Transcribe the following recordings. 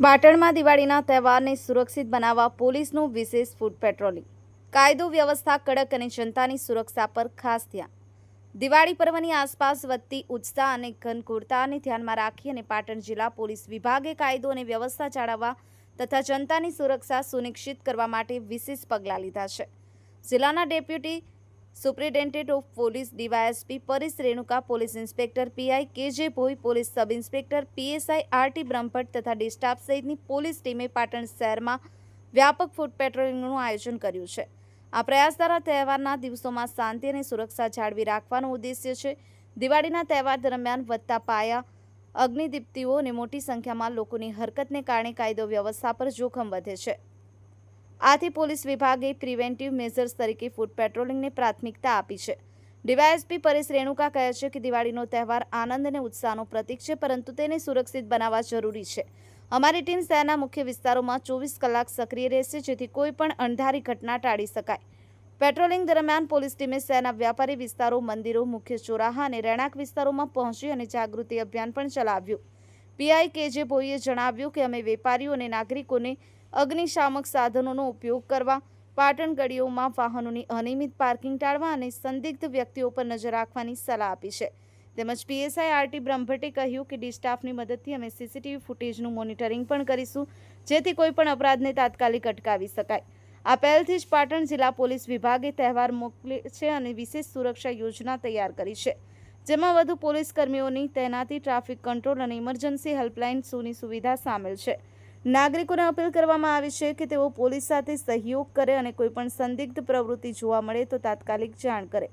પાટણમાં દિવાળીના તહેવારને સુરક્ષિત બનાવવા પોલીસનું વિશેષ ફૂડ પેટ્રોલિંગ. કાયદો, વ્યવસ્થા કડક અને જનતાની સુરક્ષા પર ખાસ ધ્યાન. દિવાળી પર્વની આસપાસ વધતી ઉત્સાહ અને ઘનઘોરતાને ધ્યાનમાં રાખી અને પાટણ જિલ્લા પોલીસ વિભાગે કાયદો અને વ્યવસ્થા જાળવવા તથા જનતાની સુરક્ષા સુનિશ્ચિત કરવા માટે વિશેષ પગલાં લીધા છે. જિલ્લાના deputy superintendent of police DYSP Paresh Renuka, police inspector PI K J Bhoi, police sub inspector PSI R T Brahmbhatt તથા ડિસ્ટાફ સહિતની પોલીસ ટીમે પાટણ શહેરમાં વ્યાપક ફૂડ પેટ્રોલિંગનું આયોજન કર્યું છે. આ પ્રયાસ દ્વારા તહેવારના દિવસોમાં શાંતિ અને સુરક્ષા જાળવી રાખવાનો ઉદ્દેશ્ય છે. દિવાળીના તહેવાર દરમિયાન વધતા પાયા, અગ્નિદીપ્તિઓ અને મોટી સંખ્યામાં લોકોની હરકતને કારણે કાયદો વ્યવસ્થા પર જોખમ વધે છે. આથી પોલીસ વિભાગે પ્રિવેન્ટિવ મેઝર્સ તરીકે ફૂડ પેટ્રોલિંગને પ્રાથમિકતા આપી છે. ડીવાયએસપી પરેશ રેણુકા કહે છે કે દિવાળીનો તહેવાર આનંદ અને ઉત્સાહનો પ્રતીક છે, પરંતુ તેને સુરક્ષિત બનાવવા જરૂરી છે. અમારી ટીમ શહેરના મુખ્ય વિસ્તારોમાં ચોવીસ કલાક સક્રિય રહેશે, જેથી કોઈ પણ અણધારી ઘટના ટાળી શકાય. પેટ્રોલિંગ દરમિયાન પોલીસ ટીમે શહેરના વ્યાપારી વિસ્તારો, મંદિરો, મુખ્ય ચોરાહા અને રહેણાંક વિસ્તારોમાં પહોંચી અને જાગૃતિ અભિયાન પણ ચલાવ્યું. પીઆઈ કેજે ભોઈએ જણાવ્યું કે અમે વેપારીઓ અને નાગરિકોને અગ્નિશામક સાધનોનો ઉપયોગ કરવા પાટણ ગળીઓમાં વાહનોની અનિયમિત પાર્કિંગ ટાળવા અને સંદિગ્ધ વ્યક્તિઓ પર નજર રાખવાની સલાહ આપી છે. તેમજ પીએસઆઈ આરટી બ્રહ્મભટ્ટે કહ્યું કે ડી સ્ટાફની મદદથી અમે સીસીટીવી ફૂટેજનું મોનિટરિંગ પણ કરીશું, જેથી કોઈપણ અપરાધને તાત્કાલિક અટકાવી શકાય. આ પહેલથી જ પાટણ જિલ્લા પોલીસ વિભાગે તહેવાર મોકલે છે અને વિશેષ સુરક્ષા યોજના તૈયાર કરી છે. જેમાં વધુ પોલીસ કર્મીઓની તૈનાતી, ટ્રાફિક કંટ્રોલ અને ઇમરજન્સી હેલ્પલાઇન સુની સુવિધા સામેલ છે. નાગરિકોને અપીલ કરવામાં આવી છે કે તેઓ પોલીસ સાથે સહયોગ કરે અને કોઈપણ સંદિગ્ધ પ્રવૃત્તિ જોવા મળે તો તાત્કાલિક જાણ કરે.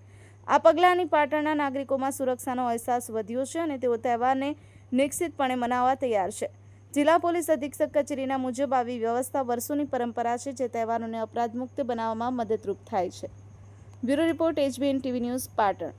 આ પગલાંની પાટણના નાગરિકોમાં સુરક્ષાનો અહેસાસ વધ્યો છે અને તેઓ તહેવારને નિશ્ચિતપણે મનાવવા તૈયાર છે. જિલ્લા પોલીસ અધિક્ષક કચેરીના મુજબ આવી વ્યવસ્થા વર્ષોની પરંપરા છે જે તહેવારોને અપરાધમુક્ત બનાવવામાં મદદરૂપ થાય છે. Bureau report HBN TV news Patan.